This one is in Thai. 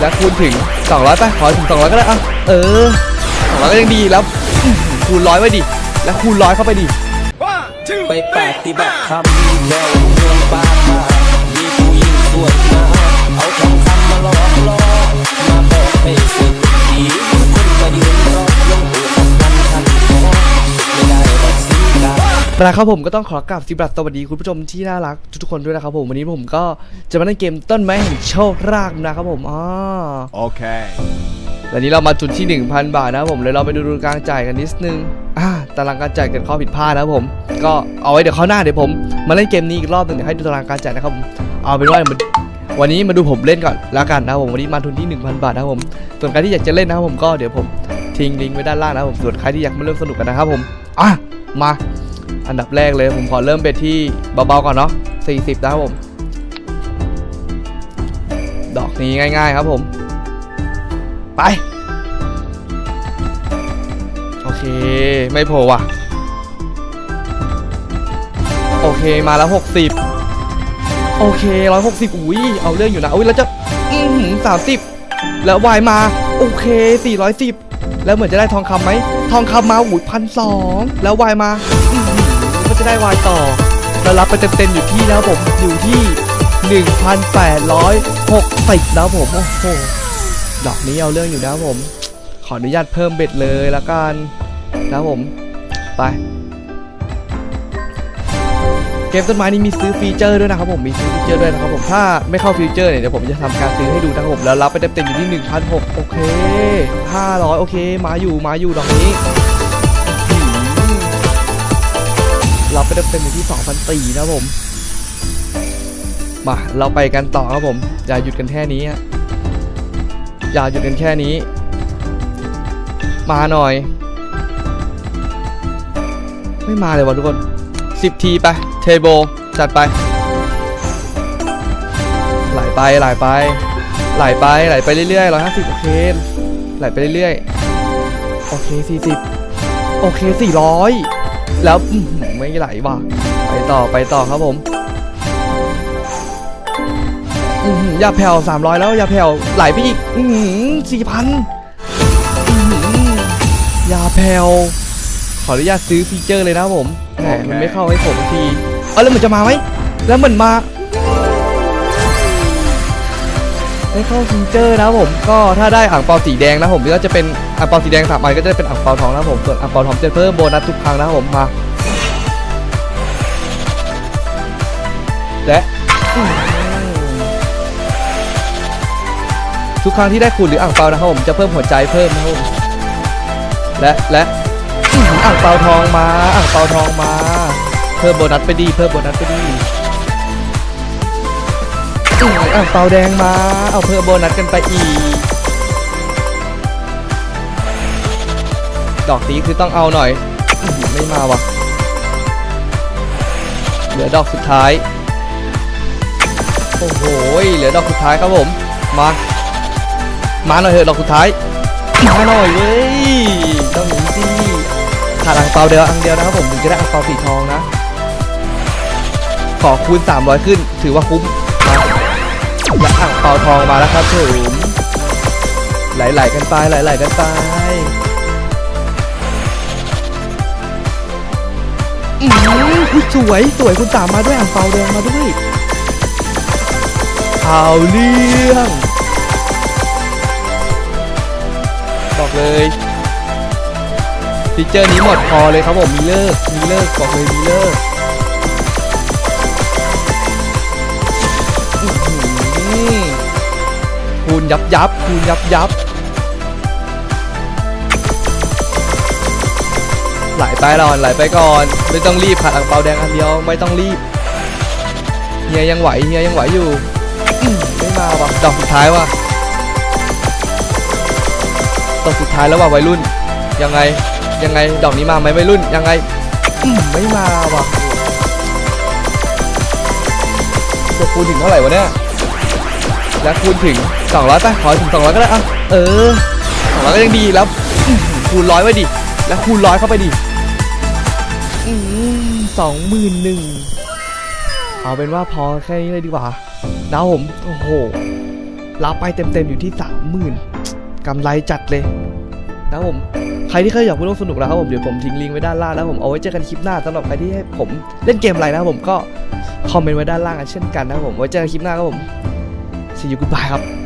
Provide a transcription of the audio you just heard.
แล้วคูณถึง 200ไปขอถึง 200 ก็ได้อะเออ200ก็ยังดีแล้วคูณร้อยไว้ดิ แล้วคูณร้อยเข้าไปดิไปปฏิบัติธรรมแววเรื่องบ้ามามีผู้หญิงสวยมาเอาทองคำมาหลอกล่อมาบอกให้สึกดี นะครับผมก็ต้องขอกราบสิบรัสสวัสดีคุณผู้ชมที่น่ารักทุกๆคนด้วยนะครับผมวันนี้ผมก็จะมาเล่นเกมต้นไม้แห่งโชครากนะครับผมอ๋อ Okay. วันนี้เรามาจุดที่ 1,000 บาทนะครับผมเลยเราไปดูดูการจ่ายกันนิดนึงอ่าตารางการจ่ายเกิดข้อผิดพลาดนะครับผม ก็เอาไว้เดี๋ยวข้าวหน้าเดี๋ยวผม มาเล่นเกมนี้อีกรอบหนึ่งเดี๋ยวให้ดูตารางการจ่ายนะครับผมเอาเป็นว่ามันวันนี้มาดูผมเล่นก่อนแล้วกันนะครับผมวันนี้มาทุนที่ 1,000 บาทนะครับผมส่วนใครที่อยากจะเล่นนะครับผมก็เดี๋ยวผมทิ้งลิงก์ไว้ด้านล่างนะครับผมส่วนใครที่อยากมาเริ่มสนุกกันนะครับผมอะมา อันดับแรกเลยผมขอเริ่มเบ็ดที่เบาๆก่อนเนาะ40นะครับผม ดอกนี้ง่ายๆครับผม ไป โอเค ไม่โผล่ว่ะ โอเคมาแล้ว 60 โอเค 160 อุ้ยเอาเรื่องอยู่นะ อุ้ยแล้วจะ อือหือ30แล้ววายมา โอเค 410 แล้วเหมือนจะได้ทองคำไหม ทองคำมาอุ้ยพันสองแล้ววายมาก็จะได้วายต่อเรารับไปเต็มๆอยู่ที่แล้วผมอยู่ที่ 1,860แล้วผมโอ้โหดอกนี้เอาเรื่องอยู่นะผม ขออนุญาตเพิ่มเบ็ดเลยละกันนะครับผม ไป เกมต้นไม้นี้มีซื้อฟีเจอร์ด้วยนะครับผมมีซื้อฟีเจอร์ด้วยนะครับผมถ้าไม่เข้าฟีเจอร์เนี่ยเดี๋ยวผมจะทำการซื้อให้ดูนะครับผมแล้วรับไปเต็มๆอยู่ที่1,600โอเค500โอเค มาอยู่มาอยู่ดอกนี้รับไปเต็มๆอยู่ที่2,400นะครับผมมาเราไปกันต่อครับผม อย่าหยุดกันแค่นี้อย่าหยุดกันแค่นี้ มาหน่อย ไม่มาเลยวะทุกคน 10 ทีไป โบจัดไป ไหลไปไหลไป ไหลไปไหลไปเรื่อยๆ150โอเค ไหลไปเรื่อยๆ โอเค40โอเค400แล้วอื้อหือไม่ไหลว่ะ ไปต่อไปต่อครับผมอื้อหืออย่าแผ่ว300แล้วอย่าแผ่วไหลไปอีกอื้อหือ4,000อื้อหืออย่าแผ่วขออนุญาตซื้อฟีเจอร์เลยนะครับผมแหมมันไม่เข้าให้ผมที เอาแล้วมันจะมาไหมแล้วมันมาไม่เข้าฟีเจอร์นะผมก็ถ้าได้อ่างเปาสีแดงนะผมก็จะเป็นอ่างเปาสีแดงสามอันก็จะเป็นอ่างเปาทองนะผมส่วนอ่างเปาทองจะเพิ่มโบนัสทุกครั้งนะผมมาและทุกครั้งที่ได้คูณหรืออ่างเปานะครับผมจะเพิ่มหัวใจเพิ่มนะครับผมและและอ่างเปาทองมาอ่างเปาทองมา เพิ่มโบนัสไปดีเพิ่มโบนัสไปดีอื้อหืออ่างเปาแดงมา เอาเพิ่มโบนัสกันไปอีก ดอกนี้คือต้องเอาหน่อยอื้อหือไม่มาว่ะ เหลือดอกสุดท้าย โอ้โหเหลือดอกสุดท้ายครับผม มา มาหน่อยเถอะดอกสุดท้าย มาหน่อยเว้ยต้องหนีสิขาดอ่างเปาเดียวอังเดียวนะครับผมถึงจะได้อ่างเปาสีทองนะ ขอคูณ 300 ขึ้น ถือว่าคุ้มมาและอ่างเปาทองมาแล้วครับผมไหลๆกันไปไหลๆกันไปอือหืออุ๊ยสวยสวยคุณตามมาด้วยอ่างเปาแดงมาด้วยเอาเรื่องบอกเลยฟีเจอร์นี้หมดพอเลยครับผมมีเลิกมีเลิกบอกเลยมีเลิก หือคูณยับยับคูณยับยับไหลไปก่อนไหลไปก่อน ไม่ต้องรีบขาดอ่างเปาแดงอันเดียวไม่ต้องรีบเฮียยังไหวเฮียยังไหวอยู่ไม่มาว่ะดอกสุดท้ายว่ะดอกสุดท้ายแล้วว่ะวัยรุ่น ยังไงยังไงดอกนี้มาไหมวัยรุ่นยังไงไม่มาว่ะจะคูณถึงเท่าไหร่วะเนี่ย แล้วคูณถึง200ป่ะขอถึง200ก็ได้อะเออ200ก็ยังดีแล้วคูณร้อยไว้ดิแล้วคูณร้อยเข้าไปดิสองหมื่นหนึ่งเอาเป็นว่าพอแค่นี้เลยดีกว่านะผมโอ้โหรับไปเต็มๆอยู่ที่30,000กำไรจัดเลยนะผมใครที่เคยอยากไปร่วมสนุกนะครับผมเดี๋ยวผมทิ้งลิงก์ไว้ด้านล่างนะครับผมเอาไว้เจอกันคลิปหน้าสำหรับใครที่ให้ผมเล่นเกมอะไรนะครับผมก็คอมเมนต์ไว้ด้านล่างกันเช่นกันนะครับผมไว้เจอกันคลิปหน้าครับผม see you goodbye ครับ